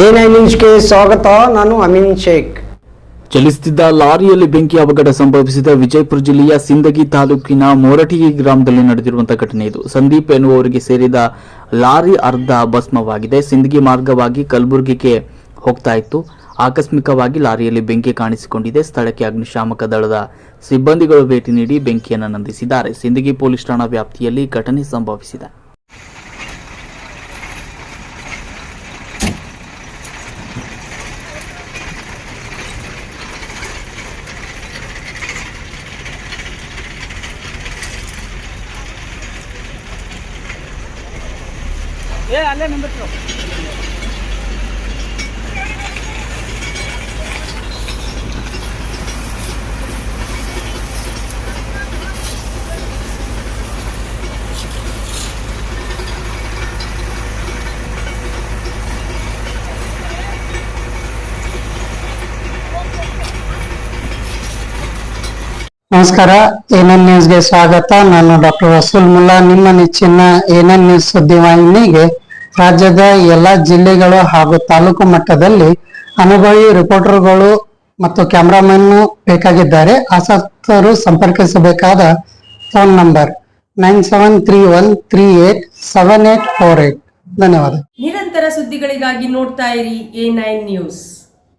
ನ್ಯೂಸ್ಗೆ ಸ್ವಾಗತ. ನಾನು ಅಮೀನ್ ಶೇಖ್. ಚಲಿಸುತ್ತಿದ್ದ ಲಾರಿಯಲ್ಲಿ ಬೆಂಕಿ ಅವಘಡ ಸಂಭವಿಸಿದ ವಿಜಯಪುರ ಜಿಲ್ಲೆಯ ಸಿಂದಗಿ ತಾಲೂಕಿನ ಮೋರಟಿಗಿ ಗ್ರಾಮದಲ್ಲಿ ನಡೆದಿರುವಂತಹ ಘಟನೆ ಇದು. ಸಂದೀಪ್ ಎನ್ನುವವರಿಗೆ ಸೇರಿದ ಲಾರಿ ಅರ್ಧ ಭಸ್ಮವಾಗಿದೆ. ಸಿಂದಗಿ ಮಾರ್ಗವಾಗಿ ಕಲಬುರಗಿಗೆ ಹೋಗ್ತಾ ಇತ್ತು. ಆಕಸ್ಮಿಕವಾಗಿ ಲಾರಿಯಲ್ಲಿ ಬೆಂಕಿ ಕಾಣಿಸಿಕೊಂಡಿದೆ. ಸ್ಥಳಕ್ಕೆ ಅಗ್ನಿಶಾಮಕ ದಳದ ಸಿಬ್ಬಂದಿಗಳು ಭೇಟಿ ನೀಡಿ ಬೆಂಕಿಯನ್ನು ನಂದಿಸಿದ್ದಾರೆ. ಸಿಂದಗಿ ಪೊಲೀಸ್ ಠಾಣಾ ವ್ಯಾಪ್ತಿಯಲ್ಲಿ ಘಟನೆ ಸಂಭವಿಸಿದೆ. ಏ ಅಲ್ಲೇ ನಿಂದಿರ್ತೀವಿ ನಮಸ್ಕಾರ ಎನ್ಎನ್ ನ್ಯೂಸ್ಗೆ ಸ್ವಾಗತ? ನಾನು ಡಾಕ್ಟರ್ ವಸೂಲ್ ಮುಲ್ಲಾ. ನಿಮ್ಮ ನೆಚ್ಚಿನ ಏನನ್ ನ್ಯೂಸ್ ಸುದ್ದಿವಾಹಿನಿಗೆ ರಾಜ್ಯದ ಎಲ್ಲ ಜಿಲ್ಲೆಗಳು ಹಾಗೂ ತಾಲೂಕು ಮಟ್ಟದಲ್ಲಿ ಅನುಭವಿ ರಿಪೋರ್ಟರ್ಗಳು ಮತ್ತು ಕ್ಯಾಮ್ರಾಮನ್ ಬೇಕಾಗಿದ್ದಾರೆ. ಆಸಕ್ತರು ಸಂಪರ್ಕಿಸಬೇಕಾದ phone number nine seven three one three eight seven eight four eight ಧನ್ಯವಾದ. ನಿರಂತರ ಸುದ್ದಿಗಳಿಗಾಗಿ ನೋಡ್ತಾ ಇರಿ ಎ ನ್ಯೂಸ್